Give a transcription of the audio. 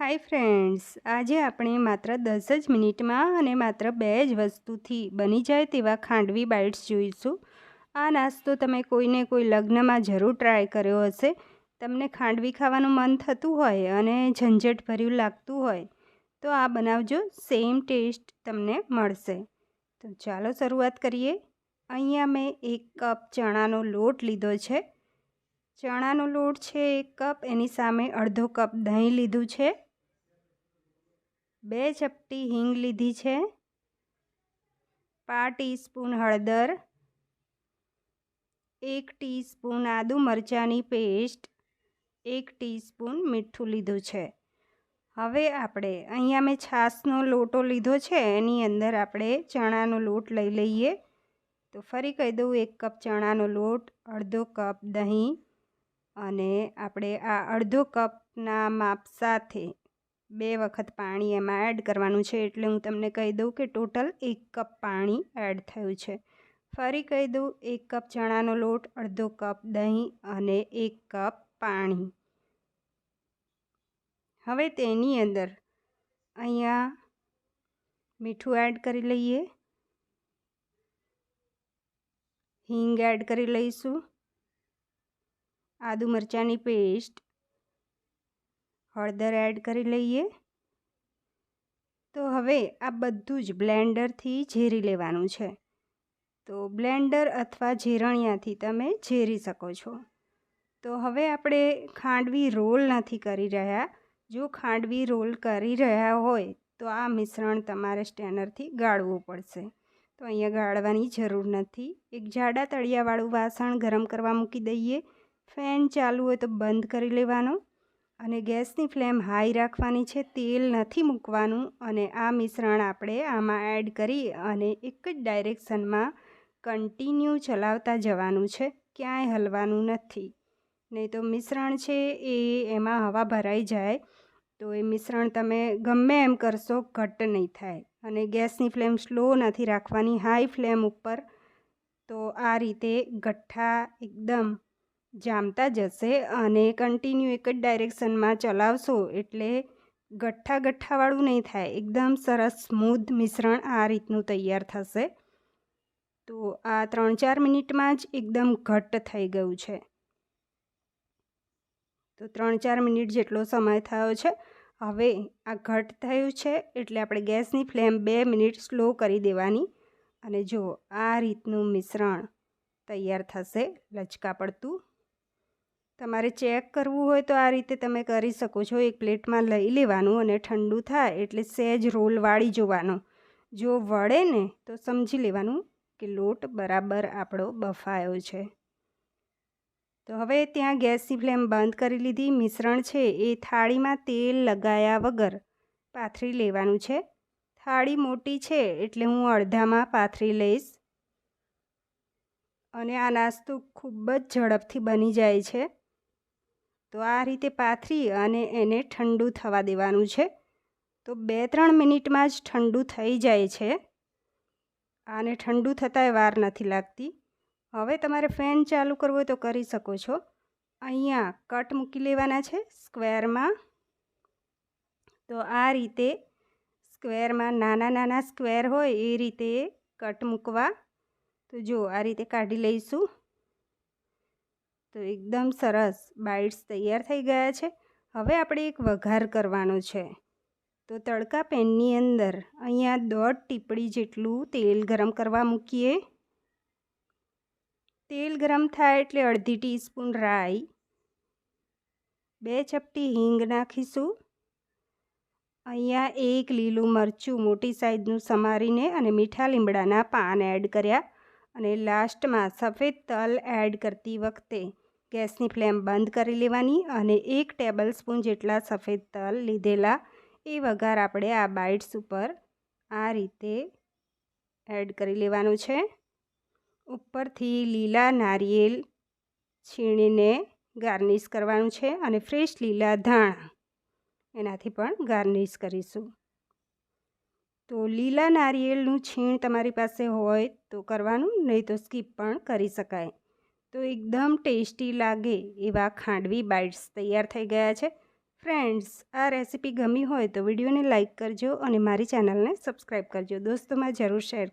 Hi friends, આજે આપણે માત્ર દસ જ મિનિટમાં અને માત્ર બે જ વસ્તુથી બની જાય તેવા ખાંડવી બાઇટ્સ જોઈશું. આ નાસ્તો તમે કોઈને કોઈ લગ્નમાં જરૂર ટ્રાય કર્યો હશે, તમને ખાંડવી ખાવાનું મન થતું હોય અને ઝંઝટભર્યું લાગતું હોય, તો આ બનાવજો, સેમ ટેસ્ટ તમને મળશે. તો ચાલો શરૂઆત કરીએ. અહીંયા મેં એક કપ ચણાનો લોટ લીધો છે. ચણાનો લોટ છે એક કપ, એની સામે અડધો કપ દહીં લીધું છે. બે ચપટી હિંગ લીધી છે. પા ટીસ્પૂન હળદર. એક ટીસ્પૂન આદુ મરચાંની પેસ્ટ. એક ટીસ્પૂન મીઠું લીધું છે. હવે આપણે અહીંયા મેં છાશનો લોટો લીધો છે, એની અંદર આપણે ચણાનો લોટ લઈ લઈએ. તો ફરી કહી દઉં, એક કપ ચણાનો લોટ, અડધો કપ દહીં. અને આપણે આ અડધો કપના માપ સાથે બે વખત પાણી એમાં એડ કરવાનું છે એટલે હું તમને કહી દઉં કે ટોટલ એક કપ પાણી એડ થયું છે. ફરી કહી દઉં, એક કપ ચણાનો લોટ, અડધો કપ દહીં અને એક કપ પાણી. હવે તેની અંદર અહીંયા મીઠું એડ કરી લઈએ. હિંગ એડ કરી લઈશું. આદુ મરચાંની પેસ્ટ હળદર એડ કરી લઈએ. તો હવે આ બધું જ બ્લેન્ડરથી ઝેરી લેવાનું છે. તો બ્લેન્ડર અથવા ઝેરણિયાથી તમે ઝેરી શકો છો. તો હવે આપણે ખાંડવી રોલ નથી કરી રહ્યા. જો ખાંડવી રોલ કરી રહ્યા હોય તો આ મિશ્રણ તમારે સ્ટેનરથી ગાળવું પડશે. તો અહીંયા ગાળવાની જરૂર નથી. એક જાડા તળિયાવાળું વાસણ ગરમ કરવા મૂકી દઈએ. ફેન ચાલુ હોય તો બંધ કરી લેવાનો અને ગેસની ફ્લેમ હાઈ રાખવાની છે, તેલ નથી મૂકવાનું અને આ મિશ્રણ આપણે આમાં એડ કરી અને એક જ ડાયરેક્શનમાં કન્ટિન્યુ ચલાવતા જવાનું છે, ક્યાંય હલવાનું નથી. નહીં તો મિશ્રણ છે એ એમાં હવા ભરાઈ જાય તો એ મિશ્રણ તમે ગમે એમ કરશો ઘટ્ટ નહીં થાય અને ગેસની ફ્લેમ સ્લો નથી રાખવાની, હાઈ ફ્લેમ ઉપર તો આ રીતે ગઠ્ઠા એકદમ જામતા જશે અને કન્ટિન્યુ એક જ ડાયરેક્શનમાં ચલાવશો એટલે ગઠ્ઠા ગઠ્ઠાવાળું નહીં થાય. એકદમ સરસ, સ્મૂધ મિશ્રણ આ રીતનું તૈયાર થશે. તો આ ત્રણ ચાર મિનિટમાં જ એકદમ ઘટ્ટ થઈ ગયું છે. તો ત્રણ ચાર મિનિટ જેટલો સમય થયો છે. હવે આ ઘટ થયું છે એટલે આપણે ગેસની ફ્લેમ બે મિનિટ સ્લો કરી દેવાની. અને જો આ રીતનું મિશ્રણ તૈયાર થશે, લચકા પડતું તમારે ચેક કરવું હોય તો આ રીતે તમે કરી શકો છો. એક પ્લેટમાં લઈ લેવાનું અને ઠંડુ થાય એટલે સહેજ રોલ વાળી જોવાનો. જો વળે ને તો સમજી લેવાનું કે લોટ બરાબર આપણો બફાયો છે. તો હવે ત્યાં ગેસની ફ્લેમ બંધ કરી લીધી. મિશ્રણ છે એ થાળીમાં તેલ લગાયા વગર પાથરી લેવાનું છે. થાળી મોટી છે એટલે હું અડધામાં પાથરી લઈશ. અને આ નાસ્તો ખૂબ જ ઝડપથી બની જાય છે. તો આ રીતે પાથરી અને એને ઠંડુ થવા દેવાનું છે. તો બે ત્રણ મિનિટમાં જ ઠંડુ થઈ જાય છે. આને ઠંડુ થતાંય વાર નથી લાગતી. હવે તમારે ફેન ચાલુ કરવો હોય તો કરી શકો છો. અહીંયા કટ મૂકી લેવાના છે સ્ક્વેરમાં. તો આ રીતે સ્ક્વેરમાં નાના નાના સ્ક્વેર હોય એ રીતે કટ મૂકવા. તો જો આ રીતે કાઢી લઈશું. તો એકદમ સરસ. બાઇટ્સ તૈયાર થઈ ગયા છે. હવે આપણે એક વઘાર કરવાનો છે. તો તડકા પેનની અંદર અહીંયા દોઢ ટીપડી જેટલું તેલ ગરમ કરવા મૂકીએ. તેલ ગરમ થાય એટલે અડધી ટીસ્પૂન રાઈ. બે ચપટી હિંગ નાખીશું. અહીંયા એક લીલું મરચું મોટી સાઈઝનું સમારીને અને મીઠા લીમડાના પાન એડ કર્યા. અને લાસ્ટમાં સફેદ તલ એડ કરતી વખતે ગેસની ફ્લેમ બંધ કરી લેવાની અને એક ટેબલ સ્પૂન જેટલા સફેદ તલ લીધેલા એ વઘાર આપણે આ બાઇટ્સ ઉપર આ રીતે એડ કરી લેવાનું છે. ઉપરથી લીલા નારિયેલ છીણીને ગાર્નિશ કરવાનું છે અને ફ્રેશ લીલા ધાણા એનાથી પણ ગાર્નિશ કરીશું. તો લીલા નારિયેળનું છીણ તમારી પાસે હોય તો કરવાનું, નહીં તો સ્કીપ પણ કરી શકાય. તો એકદમ ટેસ્ટી લાગે એવા ખાંડવી બાઇટ્સ તૈયાર થઈ ગયા છે. ફ્રેન્ડ્સ, આ રેસીપી ગમી હોય તો વિડીયોને લાઇક કરજો અને મારી ચેનલને સબસ્ક્રાઈબ કરજો. દોસ્તોમાં જરૂર શેર કરજો